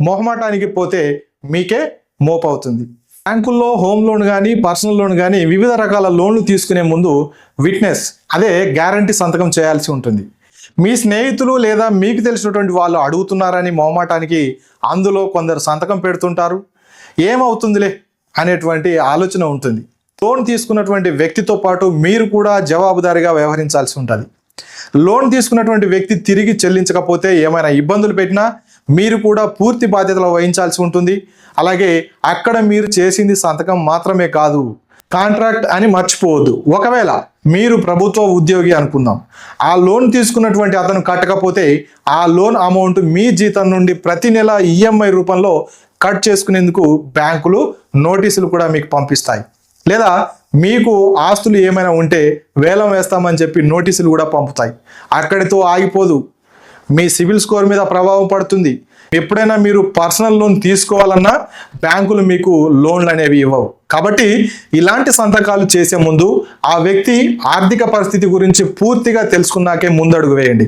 మొహమాటానికి పోతే మీకే మోపవుతుంది. బ్యాంకుల్లో హోమ్ లోన్ కానీ పర్సనల్ లోన్ కానీ వివిధ రకాల లోన్లు తీసుకునే ముందు విట్నెస్ అదే గ్యారంటీ సంతకం చేయాల్సి ఉంటుంది. మీ స్నేహితులు లేదా మీకు తెలిసినటువంటి వాళ్ళు అడుగుతున్నారని మొహమాటానికి అందులో కొందరు సంతకం పెడుతుంటారు. ఏమవుతుందిలే అనేటువంటి ఆలోచన ఉంటుంది. లోన్ తీసుకున్నటువంటి వ్యక్తితో పాటు మీరు కూడా జవాబుదారీగా వ్యవహరించాల్సి ఉంటుంది. లోన్ తీసుకున్నటువంటి వ్యక్తి తిరిగి చెల్లించకపోతే ఏమైనా ఇబ్బందులు పెట్టినా మీరు కూడా పూర్తి బాధ్యతలు వహించాల్సి ఉంటుంది. అలాగే అక్కడ మీరు చేసింది సంతకం మాత్రమే కాదు. కాంట్రాక్ట్ అని మర్చిపోవద్దు. ఒకవేళ మీరు ప్రభుత్వ ఉద్యోగి అనుకుందాం. ఆ లోన్ తీసుకున్నటువంటి అతను కట్టకపోతే ఆ లోన్ అమౌంట్ మీ జీతం నుండి ప్రతి నెల ఈఎంఐ రూపంలో కట్ చేసుకునేందుకు బ్యాంకులు నోటీసులు కూడా మీకు పంపిస్తాయి. లేదా మీకు ఆస్తులు ఏమైనా ఉంటే వేలం వేస్తామని చెప్పి నోటీసులు కూడా పంపుతాయి. అక్కడితో ఆగిపోదు. మీ సివిల్ స్కోర్ మీద ప్రభావం పడుతుంది. ఎప్పుడైనా మీరు పర్సనల్ లోన్ తీసుకోవాలన్నా బ్యాంకులు మీకు లోన్లు అనేవి ఇవ్వవు. కాబట్టి ఇలాంటి సంతకాలు చేసే ముందు ఆ వ్యక్తి ఆర్థిక పరిస్థితి గురించి పూర్తిగా తెలుసుకున్నాకే ముందడుగు వేయండి.